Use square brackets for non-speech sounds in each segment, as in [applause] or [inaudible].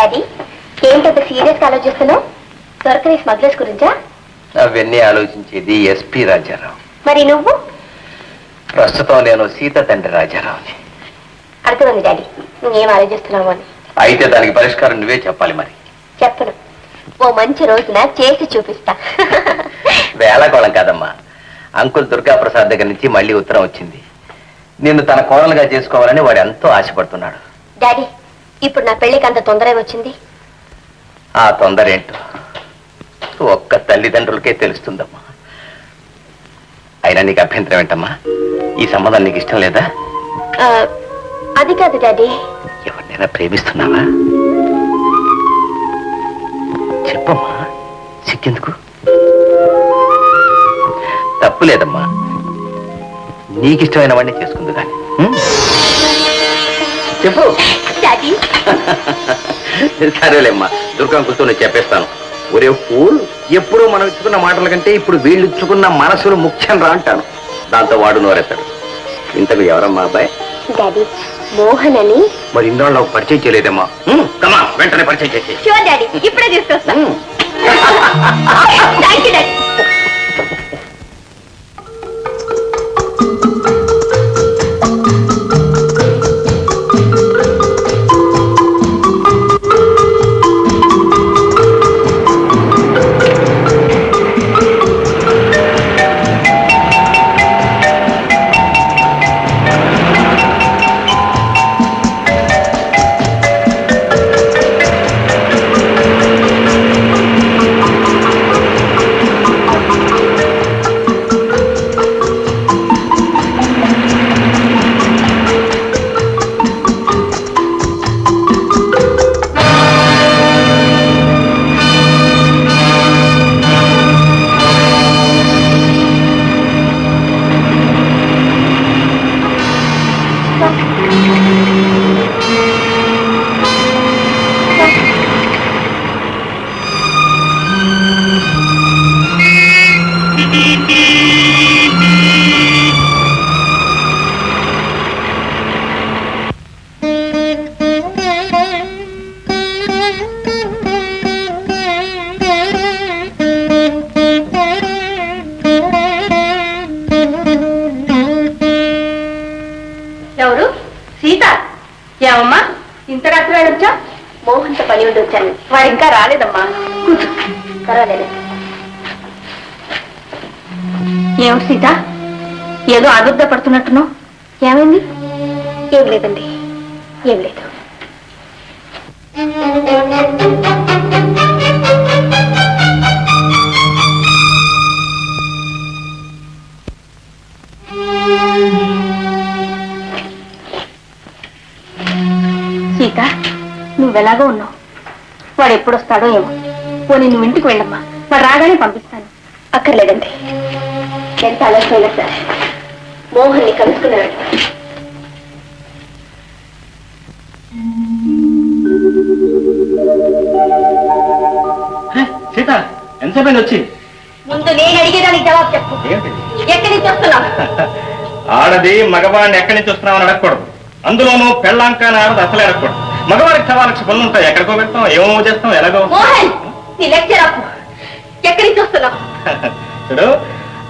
Daddy ఏంటంత serious ఆలోచిస్తున్నావు? దొరకని smugglers గురించా? అవన్నీ ఆలోచించేది ఎస్పి రాజారావు. మరి నువ్వు? ప్రస్తుతం నేను సీత తండ్రి రాజారావుని. అర్థమైంది డాడీ. నువ్వేం ఆలోచిస్తున్నావు అని. అయితే దానికి పరిష్కారం నువ్వే చెప్పాలి మరి. చెప్పను. ఓ మంచి రోజున చేసి చూపిస్తా. వేళకోళం కాదమ్మా. అంకుల్ దుర్గా ప్రసాద్ దగ్గర నుంచి మళ్ళీ ఉత్తరం వచ్చింది. నిన్ను తన కోడలుగా చేసుకోవాలని వాడు ఎంతో ఆశపడుతున్నాడు. డాడీ ఇప్పుడు నా పెళ్ళికి అంత తొందర వచ్చింది? ఆ తొందర ఏంటో ఒక్క తల్లిదండ్రులకే తెలుస్తుందమ్మా. అయినా నీకు అభ్యంతరం ఏంటమ్మా? ఈ సంబంధం నీకు ఇష్టం లేదా? అది కాదు డాడీ. ఎవరినైనా ప్రేమిస్తున్నావా? చెప్పమ్మా సిక్కెందుకు తప్పు లేదమ్మా నీకిష్టమైన వాడిని చేసుకుంది కానీ? చెప్పు. డాడీ. [laughs] సరేలేమ్మా దుర్గం కూర్చొని చెప్పేస్తాను. ఒరే ఫూల్ ఎప్పుడూ మనం ఇచ్చుకున్న మాటల కంటే ఇప్పుడు వీళ్ళు ఇచ్చుకున్న మనసులు ముఖ్యం రా అంటాను. దాంతో వాడు నోరెత్తాడు. ఇంతకు ఎవరమ్మా అబ్బాయి? డాడీ మోహన్ అని. మరి ఇందులో నాకు పరిచయం చేయలేదమ్మా. ఉం, కమా వెంటనే పరిచయం చేసి షూర్ డాడీ ఇప్పుడే తీసుకొస్తా. Thank you [laughs] daddy. ఉండి వచ్చాను వాడు ఇంకా రాలేదమ్మా. కూర్చో. పర్వాలేదు. ఏమిటి సీత? ఏదో ఆదుర్ద పడుతున్నట్టును ఏమైంది? ఏం లేదండి. ఏం లేదు. సీత నువ్వెలాగో ఉన్నావు. వాడు ఎప్పుడు వస్తాడో ఏమో. పోనీ నువ్వు ఇంటికి వెళ్ళమ్మా. వాడు రాగానే పంపిస్తాను. అక్కర్లేదండి. ఎంత ఆలస్యమైనా సరే. మోహన్ని కలుసుకున్నాడు. సీత ఎంతసేపు వచ్చి? ముందు నేను అడిగేదానికి జవాబు చెప్పు. ఎక్కడి నుంచి వస్తున్నావు? [laughs] ఆడది మగవాడిని ఎక్కడి నుంచి వస్తున్నామని అడగకూడదు. అందులోనూ పెళ్ళాంకాన ఆడది అసలే అడగకూడదు. మగవాడికి సవా లక్ష పనులు ఉంటాయి. ఎక్కడికో వెళ్తాం. ఏమో చేస్తాం ఎలాగో. నీ లెక్చర్ ఆపు. ఎక్కడి నుంచి వస్తున్నావు? చూడు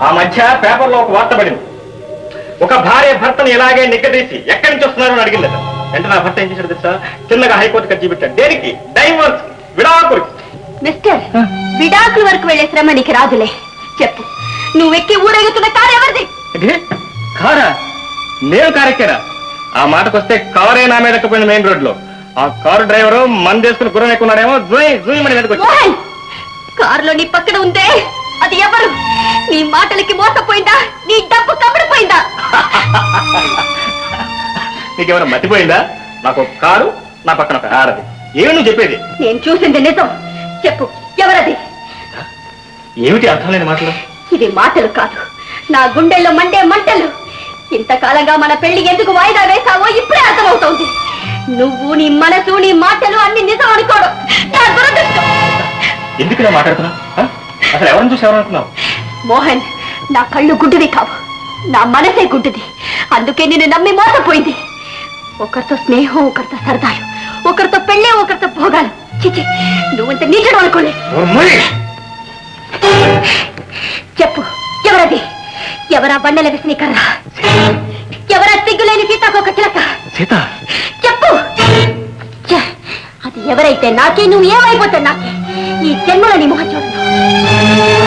ఆ మధ్య పేపర్లో ఒక వార్త పడింది. ఒక భార్య భర్తను ఇలాగే నిగ్గదీసి ఎక్కడి నుంచి వస్తున్నారు అని అడిగిందట. వెంటనే నా భర్త ఏం చేశాడు తెలుసా? చిన్నగా హైకోర్టు కర్జీ పెట్టాడు. దేనికి? డైవర్స్ విడాకుడికి మిస్టర్ విడాకుల వరకు వెళ్ళే శ్రమ నీకు రాదులే. చెప్పు. నువ్వెక్కి ఊరేగుతున్న కారు ఎవరిది? కారా? నేను కారెక్కారా? ఆ మాటకొస్తే కారే నా మీద ఎక్కిపోయింది మెయిన్ రోడ్లో ఆ కారు డ్రైవరు మంది వేసుకుని గుర్రం ఎక్కున్నాడేమో జూయి జూయి మన కారులో నీ పక్కన ఉందే అది ఎవరు? నీ మాటలకి మోసపోయిందా? నీ డబ్బు కబడిపోయిందా? [laughs] నీకేమైనా మతిపోయిందా? నాకు ఒక కారు నా పక్కన ఒక ఆడది ఏమి నువ్వు చెప్పేది? నేను చూసింది నిజం. చెప్పు ఎవరది? ఏమిటి అర్థం లేని మాటలు? ఇది మాటలు కాదు. నా గుండెల్లో మండే మంటలు. ఇంతకాలంగా మన పెళ్ళి ఎందుకు వాయిదా వేశావో ఇప్పుడే అర్థమవుతోంది. నువ్వు నీ మనసు నీ మాటలు అన్ని నిజం అనుకోవడం నా దురదృష్టం. ఎందుకు ఇలా మాట్లాడుతున్నావు? అసలు ఎవరిని చూసి ఎవరనుకున్నావు? మోహన్ నా కళ్ళు గుడ్డివి కావు. నా మనసే గుడ్డిది. అందుకే నిన్ను నమ్మి మోసపోయింది. ఒకరితో స్నేహం ఒకరితో సరదాలు ఒకరితో పెళ్ళే ఒకరితో భోగాలు. చిచి నువ్వంత నీచడం అనుకోలే చెప్పు ఎవరది? ఎవరా బండల విస్నీకర్ర ఎవరా సిగ్గులేని సీతాకొక చిలక సీత. చెప్పు. అది ఎవరైతే నాకే నువ్వు ఏమైపోతే నాకే? ఈ జన్మలో నీ మొహం చూడను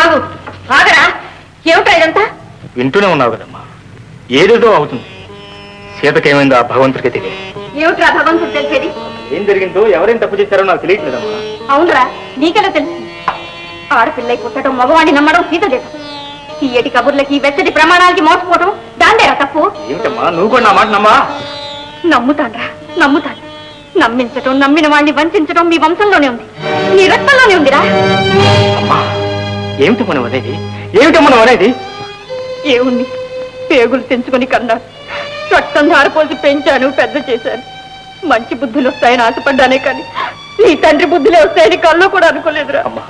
ఆగు. ఆగరా. ఏమిటా ఇదంతా? వింటూనే ఉన్నావు కదమ్మా. ఏదేదో అవుతుంది. సీతకేమైందో ఆ భగవంతుడికి తెలియదు. ఏమిట్రా భగవంతుడు తెలిసేది? ఏం జరిగిందో ఎవరేం తప్పు చేశారో నాకు తెలియట్లేదమ్మా. అవునరా. నీకెలా తెలుసు? ఆడపిల్లై పుట్టడం మగవాణ్ణి నమ్మడం సీత దేశం. ఈ ఎటి కబుర్లకి వెచ్చటి ప్రమాణాలకి మోసపోవడం దాందేరా తప్పు? ఏమిటమ్మా? నువ్వు కూడా నా మాట నమ్మా? నమ్ముతాన్రా నమ్ముతాను. నమ్మించటం నమ్మిన వాడిని వంచడం మీ వంశంలోనే ఉంది. నీ రక్తంలోనే ఉందిరా. అమ్మా ఏమిటి మనం అనేది? ఏమిటి మనం అనేది? ఏముంది? పేగులు తెంచుకొని కన్నాను రక్తం ధారపోసి పెంచాను పెద్ద చేశాను. మంచి బుద్ధులు వస్తాయని ఆశపడ్డానే కానీ నీ తండ్రి బుద్ధులే వస్తాయని కల్లో కూడా అనుకోలేదురా. అమ్మా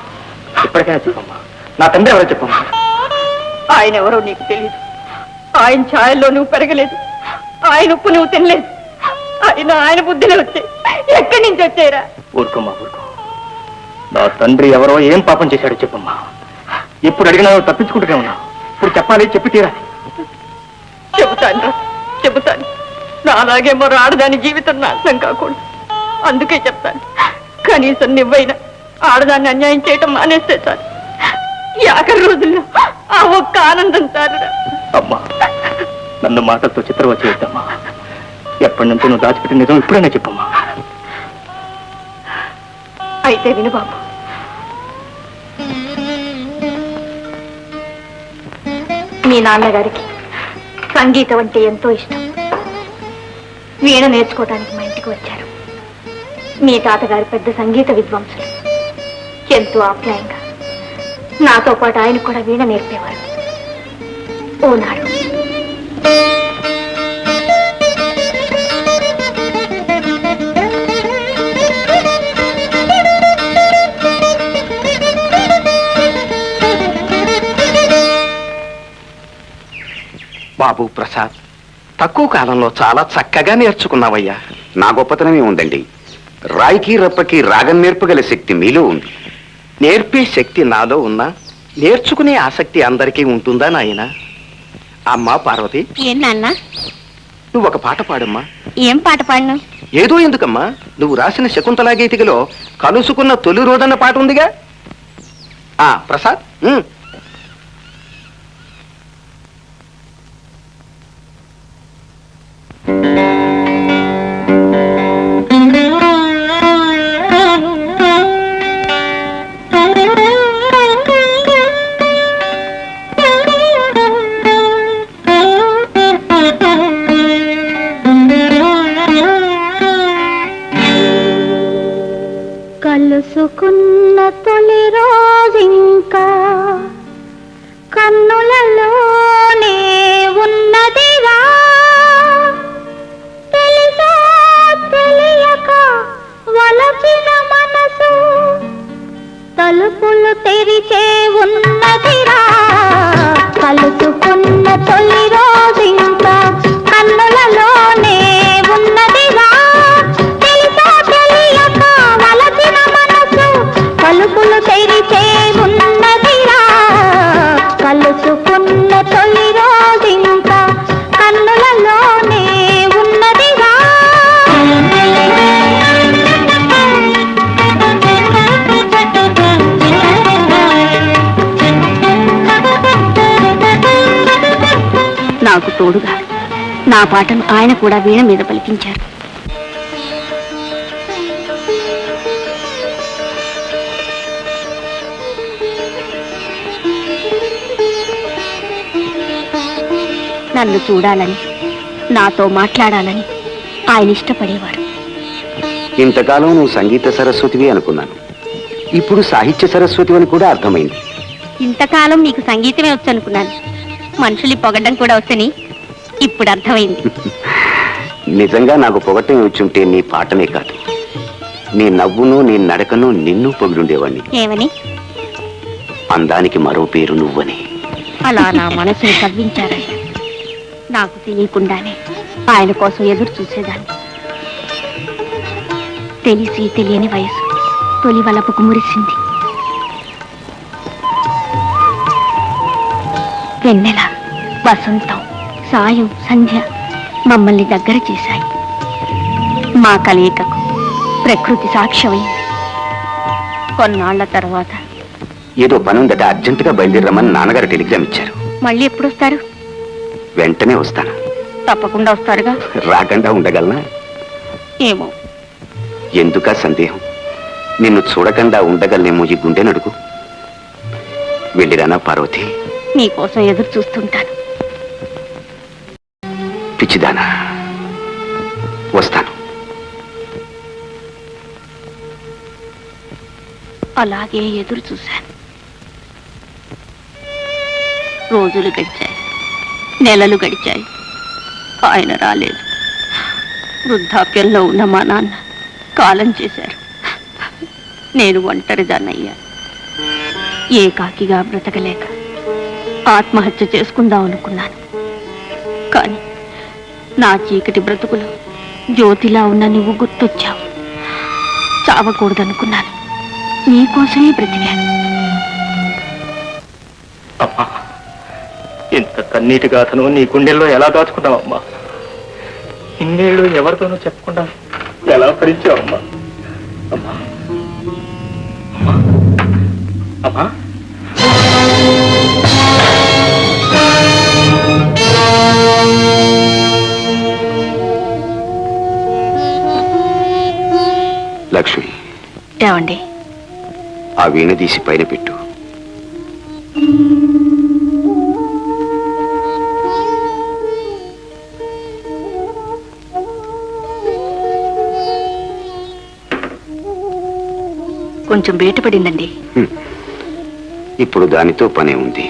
ఇప్పటికైనా చెప్పమ్మా. నా తండ్రి ఎవరో చెప్పమ్మా. ఆయన ఎవరో నీకు తెలియదు ఆయన ఛాయల్లో నువ్వు పెరగలేదు. ఆయన ఉప్పు నువ్వు తినలేదు. ఆయన ఆయన బుద్ధిలో వచ్చాయి ఎక్కడి నుంచి వచ్చాయిరా? ఊరుకోమ్మా ఊరుకో. నా తండ్రి ఎవరో ఏం పాపం చేశాడో చెప్పమ్మా. ఇప్పుడు అడిగినా తప్పించుకుంటూనే ఉన్నావు ఇప్పుడు చెప్పాలి చెప్పి తీరాలి. చెబుతాను రా చెబుతాను. నాలాగే మరో ఆడదాని జీవితం నాశనం కాకూడదు. అందుకే చెప్తాను. కనీసం నువ్వైనా ఆడదాన్ని అన్యాయం చేయటం మానేస్తే చాలు. ఈ ఆఖరి రోజుల్లో ఆ ఒక్క ఆనందం చాలురా. అమ్మా నన్ను మాటలతో చిత్రం వచ్చేద్దమ్మా ఎప్పటి నుంచో నువ్వు దాచిపెట్టిన నిజం ఇప్పుడైనా చెప్పమ్మా. అయితే విను బాబు. మీ నాన్నగారికి సంగీతం అంటే ఎంతో ఇష్టం. వీణ నేర్చుకోవడానికి మా ఇంటికి వచ్చారు. మీ తాతగారు పెద్ద సంగీత విద్వాంసులు. ఎంతో ఆప్యాయంగా. నాతో పాటు ఆయన కూడా వీణ నేర్పేవారు. ఓనాడు. బాబు ప్రసాద్ తక్కువ కాలంలో చాలా చక్కగా నేర్చుకున్నావయ్యా. నా గొప్పతనమే ఉందండి. రాయికి రప్పకి రాగం నేర్పగల శక్తి మీలో ఉంది. నేర్పే శక్తి నాలో ఉన్నా నేర్చుకునే ఆసక్తి అందరికీ ఉంటుందా నాయన? అమ్మా పార్వతి. ఏం నాన్న? నువ్వు ఒక పాట పాడమ్మా. ఏం పాట పాడినా? ఏదో ఎందుకమ్మా? నువ్వు రాసిన శకుంతలా గీతికలో కలుసుకున్న తొలి రోజన్న పాట ఉందిగా? ఆ ప్రసాద్ ఉమ్. కలుసుకున్న తొలి రోజింకా. కన్నులలోనే ఉన్నదిరా. తెలుసా తెలియక వలచిన మనసు. తలుపులు తెరిచే ఉన్నదిరా. కలుసుకున్న తొలి రోజు తోడుగా. నా పాటను ఆయన కూడా వీణ మీద పలికించారు. నన్ను చూడాలని నాతో మాట్లాడాలని ఆయన ఇష్టపడేవారు. ఇంతకాలం నువ్వు సంగీత సరస్వతివి అనుకున్నాను. ఇప్పుడు సాహిత్య సరస్వతి అని కూడా అర్థమైంది. ఇంతకాలం మీకు సంగీతమే వచ్చు అనుకున్నాను మనుషులు పొగడ్డం కూడా వచ్చని ఇప్పుడు అర్థమైంది. నిజంగా నాకు పొగట్టం వచ్చుంటే నీ పాటనే కాదు. నీ నవ్వును నీ నడకను నిన్ను పొగిడుండేవాణ్ణి. ఏమని? అందానికి మరో పేరు నువ్వని. అలా నా మనసుని కవ్వించారయ్యా నాకు తెలియకుండానే ఆయన కోసం ఎదురు చూసేదాన్ని. తెలిసి తెలియని వయసు తొలి వలపుకు మురిసింది. వెన్నెల వసంతం సాయం సంధ్య మమ్మల్ని దగ్గర చేశాయి. మా కలయికకు ప్రకృతి సాక్ష్యమైంది కొన్నాళ్ళ తర్వాత ఏదో పని ఉందట అర్జెంటుగా బయలుదేరమని నాన్నగారు టెలిగ్రామ్ ఇచ్చారు. మళ్ళీ ఎప్పుడు వస్తారు వెంటనే వస్తాను. తప్పకుండా వస్తారుగా. రాకుండా ఉండగలనా? ఏమో. ఎందుకా సందేహం? నిన్ను చూడకుండా ఉండగలనేమో ఈ గుండె నడుగు. వెళ్ళిరానా పార్వతి? మీకోసం ఎదురు చూస్తుంటాను. పిచ్చిదానా. వస్తాను. అలాగే ఎదురు చూశాను. రోజులు గడిచాయి. నెలలు గడిచాయి. ఆయన రాలేదు. వృద్ధాప్యంలో ఉన్న మా నాన్న కాలం చేశారు. నేను ఒంటరిదాన్నయ్యా. ఏకాకిగా బ్రతకలేక ఆత్మహత్య చేసుకుందాం అనుకున్నాను. కానీ నా చీకటి బ్రతుకులో జ్యోతిలా ఉన్న నువ్వు గుర్తొచ్చావు. చావకూడదనుకున్నాను. నీకోసమే బ్రతికాను. అమ్మా ఇంత కన్నీటి గాథను నీ గుండెల్లో ఎలా దాచుకున్నావమ్మా? ఇన్నేళ్ళు ఎవరితోనూ చెప్పకుండా ఎలా భరించావమ్మా? అమ్మా అమ్మా అమ్మా. లక్ష్మి. ఏమండి? ఆ వీణ తీసి పైన పెట్టు. కొంచెం బయటపడిందండి ఇప్పుడు దానితో పనే ఉంది.